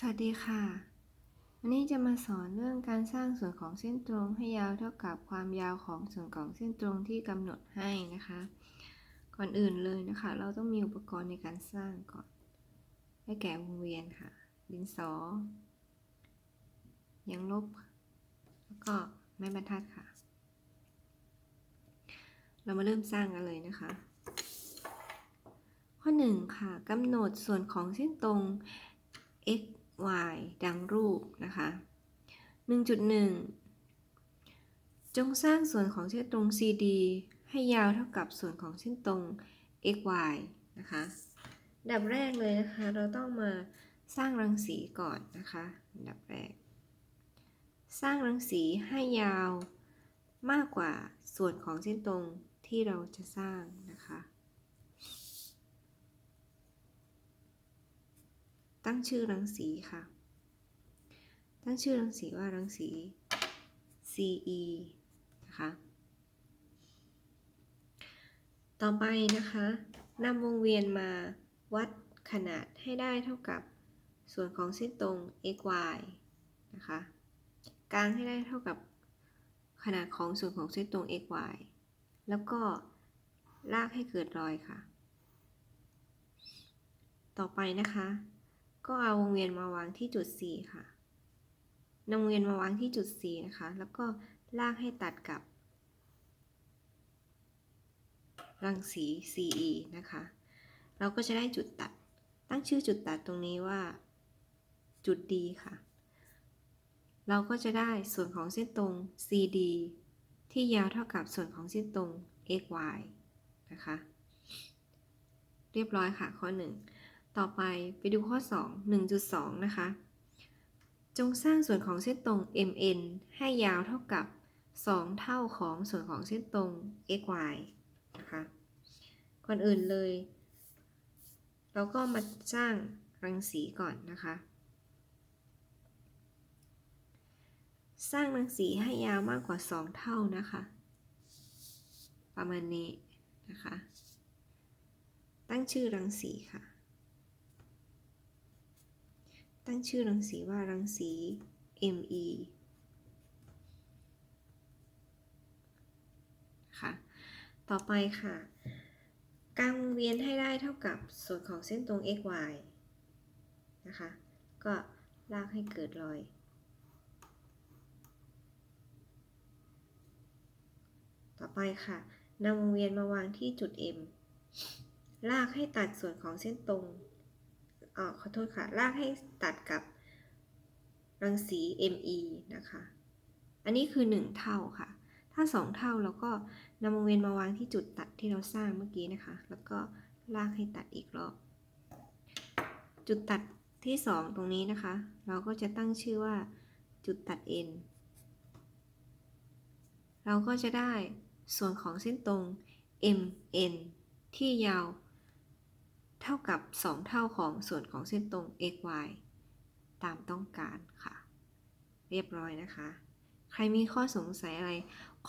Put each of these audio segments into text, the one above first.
สวัสดีค่ะ วันนี้จะมาสอนเรื่องการสร้างส่วนของเส้นตรงให้ยาวเท่ากับความยาวของส่วนของเส้นตรงที่กำหนดให้นะคะ ก่อนอื่นเลยนะคะ เราต้องมีอุปกรณ์ในการสร้างก่อนได้แก่วงเวียนค่ะ ดินสอ ยังลบ แล้วก็ไม้บรรทัดค่ะ เรามาเริ่มสร้างกันเลยนะคะ ข้อ1ค่ะกำหนดส่วนของเส้นตรง x y ดังรูปนะคะ 1.1 จงสร้างส่วนของเส้นตรง CD ให้ยาวเท่ากับส่วนของเส้นตรง x y นะคะดับแรกเลยนะคะ เราต้องมาสร้างรังสีก่อนนะคะดับแรก สร้างรังสีให้ยาวมากกว่าส่วนของเส้นตรงที่เราจะสร้างนะคะ ตั้งชื่อรังสีค่ะ ตั้งชื่อรังสีว่ารังสี CE นะคะ ต่อไปนะคะนำวงเวียนมาวัดขนาดให้ได้เท่ากับส่วนของเส้นตรง xy นะคะกลางให้ได้เท่ากับขนาดของส่วนของเส้นตรง xy แล้วก็ลากให้เกิดรอยค่ะ ต่อไปนะคะ ก็เอาวงเวียนมาวางที่จุด C ค่ะนำวงเวียนมาวางที่จุด C นะคะ แล้วก็ลากให้ตัดกับ รังสี CE นะคะ เราก็จะได้จุดตัด ตั้งชื่อจุดตัดตรงนี้ว่า จุด D ค่ะ เราก็จะได้ส่วนของเส้นตรง CD ที่ยาวเท่ากับส่วนของเส้นตรง XY นะคะ เรียบร้อยค่ะข้อ 1 ต่อไปไปดูข้อ 2 1.2 นะคะ จงสร้างส่วนของเส้นตรง MN ให้ยาวเท่ากับ 2 เท่าของส่วนของเส้นตรง XY นะคะก่อนอื่นเลย เราก็มาสร้างรังสีก่อนนะคะ สร้างรังสีให้ยาวมากกว่า 2 เท่านะคะ ประมาณนี้นะคะ ตั้งชื่อรังสีค่ะ ตั้งชื่อรังสีว่ารังสี ME ค่ะ ต่อไปค่ะ กางวงเวียนให้ได้เท่ากับส่วนของเส้นตรง xy นะคะ ก็ลากให้เกิดรอยต่อไปค่ะนำวงเวียนมาวางที่จุด M ลากให้ตัดส่วนของเส้นตรง ออขอโทษค่ะ ลากให้ตัดกับรังสี ME นะคะ อันนี้คือ 1 เท่าค่ะ ถ้า 2 เท่าเราก็นำวงเวียนมาวางที่จุดตัดที่เราสร้างเมื่อกี้นะคะ แล้วก็ลากให้ตัดอีกรอบ จุดตัดที่ 2 ตรงนี้นะคะ เราก็จะตั้งชื่อว่าจุดตัด N เราก็จะได้ส่วนของเส้นตรง MN ที่ยาว เท่ากับ 2 เท่าของส่วนของเส้นตรง xy ตามต้องการค่ะ เรียบร้อยนะคะ ใครมีข้อสงสัยอะไร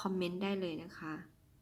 คอมเมนต์ได้เลยนะคะ